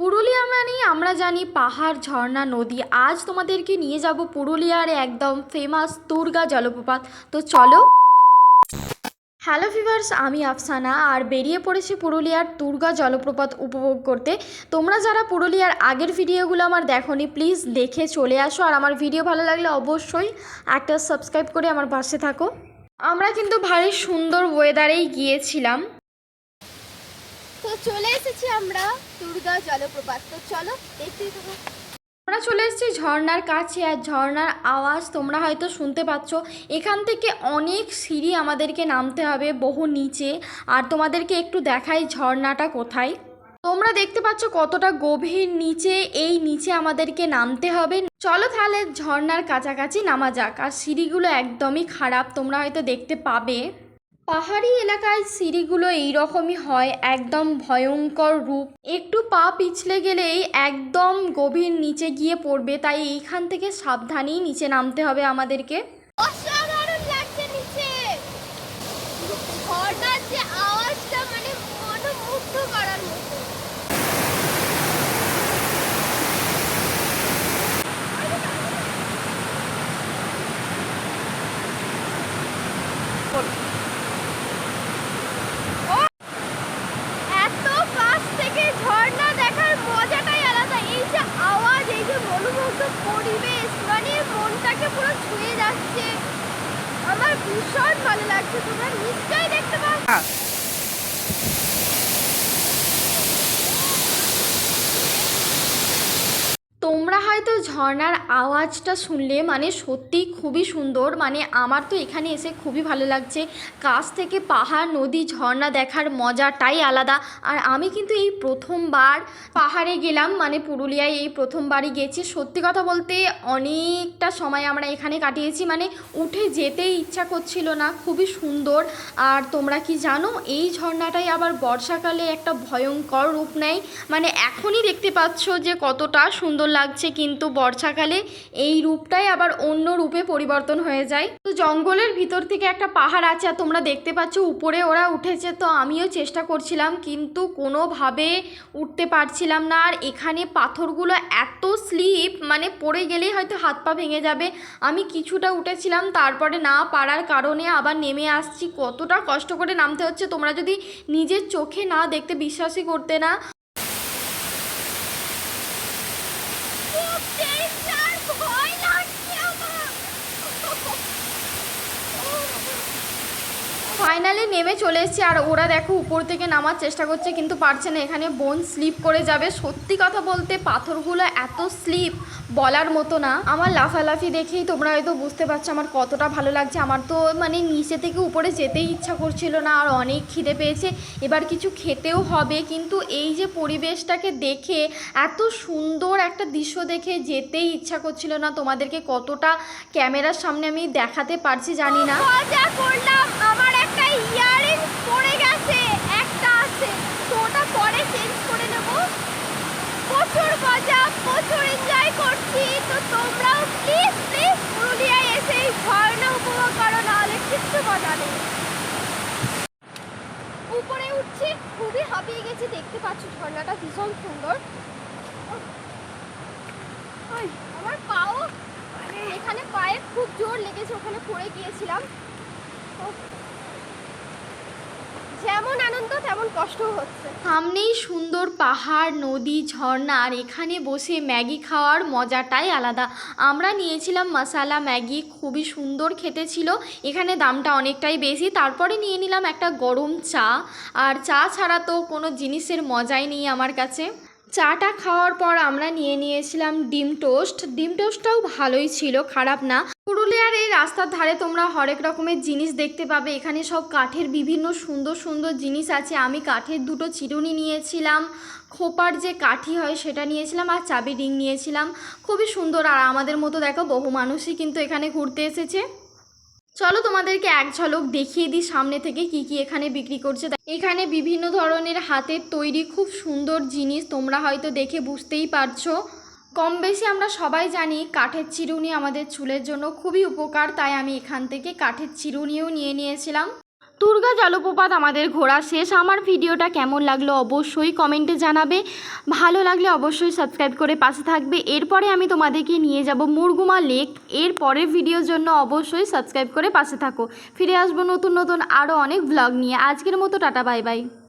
পুরুলিয়া মানেই আমরা জানি পাহাড়, ঝর্ণা, নদী। আজ তোমাদেরকে নিয়ে যাব পুরুলিয়ার একদম ফেমাস দুর্গা জলপ্রপাত। তো চলো। হ্যালো ফিভার্স আমি আফসানা আর বেরিয়ে পড়েছি পুরুলিয়ার দুর্গা জলপ্রপাত উপভোগ করতে। তোমরা যারা পুরুলিয়ার আগের ভিডিওগুলো আমার দেখোনি প্লিজ দেখে চলে আসো। আর আমার ভিডিও ভালো লাগলে অবশ্যই একটা সাবস্ক্রাইব করে আমার পাশে থাকো। আমরা কিন্তু ভারী সুন্দর ওয়েদারেই গিয়েছিলাম। তো চলে এসেছি আমরা দুর্গা জলপ্রপাত। তো চলো দেখতেই থাকো। আমরা চলে এসেছি ঝর্ণার কাছে, আর ঝর্ণার আওয়াজ তোমরা হয়তো শুনতে পাচ্ছ। এখান থেকে অনেক সিঁড়ি আমাদেরকে নামতে হবে বহু নিচে। আর তোমাদেরকে একটু দেখাই ঝর্ণাটা কোথায়। তোমরা দেখতে পাচ্ছ কতটা গভীর নিচে, এই নিচে আমাদেরকে নামতে হবে। চলো তাহলে ঝর্ণার কাছাকাছি নামা যাক। আর সিঁড়িগুলো একদমই খারাপ, তোমরা হয়তো দেখতে পাবে। পাহাড়ি এলাকায় সিঁড়িগুলো এইরকমই হয়, একদম ভয়ঙ্কর রূপ। একটু পা পিছলে গেলেই একদম গভীর নিচে গিয়ে পড়বে, তাই এইখান থেকে সাবধানেই নিচে নামতে হবে আমাদেরকে অসাধারণ লাগছে নিচে ঝর্ণার যে আওয়াজটা মানে মনোমুগ্ধ করার মতো এত কাছ থেকে ঝর্ণা দেখার মজাটাই আলাদা এই যে আওয়াজ এই যে মনোমুগ্ধ পরিবেশ মানে মনটাকে পুরো ছুঁয়ে যাচ্ছে ভীষণ ভালো লাগছে তোমরা নিশ্চয়ই দেখতে পাচ্ছ তোমরা হয়তো ঝর্ণার আওয়াজটা শুনলে মানে সত্যিই খুবই সুন্দর। মানে আমার তো এখানে এসে খুবই ভালো লাগছে। কাছ থেকে পাহাড়, নদী, ঝর্ণা দেখার মজাটাই আলাদা। আর আমি কিন্তু এই প্রথমবার পাহাড়ে গেলাম মানে পুরুলিয়ায় এই প্রথমবারই গেছি। সত্যি কথা বলতে অনেকটা সময় আমরা এখানে কাটিয়েছি মানে উঠে যেতেই ইচ্ছা করছিল না। খুবই সুন্দর। আর তোমরা কি জানো, এই ঝর্ণাটাই আবার বর্ষাকালে একটা ভয়ঙ্কর রূপ নেয়। মানে এখনই দেখতে পাচ্ছ যে কতটা সুন্দর লাগছে, কিন্তু বর্ষাকালে এই রূপটাই আবার অন্য রূপে পরিবর্তন হয়ে যায়। তো জঙ্গলের ভিতর থেকে একটা পাহাড় আছে, আর তোমরা দেখতে পাচ্ছ উপরে ওরা উঠেছে, তো আমিও চেষ্টা করছিলাম, কিন্তু কোনোভাবে উঠতে পারছিলাম না। আর এখানে পাথরগুলো এত স্লিপ মানে পড়ে গেলেই হয়তো হাত পা ভেঙে যাবে। আমি কিছুটা উঠেছিলাম, তারপরে না পারার কারণে আবার নেমে আসছি। কতটা কষ্ট করে নামতে হচ্ছে, তোমরা যদি নিজের চোখে না দেখতে বিশ্বাসই করতে না। খুব ডেঞ্জার ভয় লাগছে আমার ফাইনালি নেমে চলে এসেছি আর ওরা দেখো উপর থেকে নামার চেষ্টা করছে, কিন্তু পারছে না। এখানে বোন স্লিপ করে যাবে। সত্যি কথা বলতে পাথরগুলো এত স্লিপ বলার মতো না। আমার লাফালাফি দেখেই তোমরা হয়তো বুঝতে পারছ আমার কতটা ভালো লাগছে। আমার তো মানে নিচে থেকে উপরে যেতেই ইচ্ছা করছিল না, আর অনেক খিদে পেয়েছে। এবার কিছু খেতেও হবে, কিন্তু এই যে পরিবেশটাকে দেখে, এত সুন্দর একটা দৃশ্য দেখে যেতেই ইচ্ছা করছিল না। তোমাদেরকে কতটা ক্যামেরার সামনে আমি দেখাতে পারছি জানি না। করলাম। আমার একটা ইয়ারিং পড়ে গেছে, একটা আছে। তো ওটা পরে চেঞ্জ করে নেব। প্রচুর মজা, প্রচুর এনজয় করছি। তো তোমরাও প্লিজ প্লিজ পুরুলিয়ায় এসে এই ঝর্ণা উপভোগ করো, নাহলে কিচ্ছু মজা নেই। উপরে উঠছি, খুবই হাঁপিয়ে গেছি, দেখতে পাচ্ছ ঝর্ণাটা ভীষণ সুন্দর। আমার পাও মানে এখানে পায়ে খুব জোর লেগেছে, ওখানে পড়ে গিয়েছিলাম। আনন্দ তেমন কষ্ট হচ্ছে। সামনেই সুন্দর পাহাড়, নদী, ঝর্ণা, আর এখানে বসে ম্যাগি খাওয়ার মজাটাই আলাদা। আমরা নিয়েছিলাম মশালা ম্যাগি, খুবই সুন্দর খেতে ছিল। এখানে দামটা অনেকটাই বেশি। তারপরে নিয়ে নিলাম একটা গরম চা। আর চা ছাড়া তো কোনো জিনিসের মজাই নেই আমার কাছে। চাটা খাওয়ার পর আমরা নিয়ে নিয়েছিলাম ডিম টোস্ট। ডিম টোস্টটাও ভালোই ছিল, খারাপ না। পুরুলিয়ার এই রাস্তার ধারে তোমরা হরেক রকমের জিনিস দেখতে পাবে। এখানে সব কাঠের বিভিন্ন সুন্দর সুন্দর জিনিস আছে। আমি কাঠের দুটো চিরুনি নিয়েছিলাম। খোপার যে কাঠি হয় সেটা নিয়েছিলাম আর চাবি রিং নিয়েছিলাম। খুবই সুন্দর। আর আমাদের মতো দেখো বহু মানুষই কিন্তু এখানে ঘুরতে এসেছে। চলো তোমাদেরকে এক ঝলক দেখিয়ে দিই সামনে থেকে কি কি এখানে বিক্রি করছে। এখানে বিভিন্ন ধরনের হাতের তৈরি খুব সুন্দর জিনিস তোমরা হয়তো দেখে বুঝতেই পারছ। কম বেশি আমরা সবাই জানি কাঠের চিরুনি আমাদের চুলের জন্য খুবই উপকার, তাই আমি এখান থেকে কাঠের চিরুনিও নিয়ে নিয়েছিলাম। দুর্গা জলপ্রপাত আমাদের ঘোরা শেষ। আমার ভিডিওটা কেমন লাগল অবশ্যই কমেন্টে জানাবে। ভালো লাগলে অবশ্যই সাবস্ক্রাইব করে পাশে থাকবে। এরপরে আমি তোমাদেরকে নিয়ে যাব মুরগুমা লেক এর পরের ভিডিওর জন্য অবশ্যই সাবস্ক্রাইব করে পাশে থাকো। ফিরে আসব নতুন নতুন আরও অনেক ব্লগ নিয়ে। আজকের মতো টাটা বাই বাই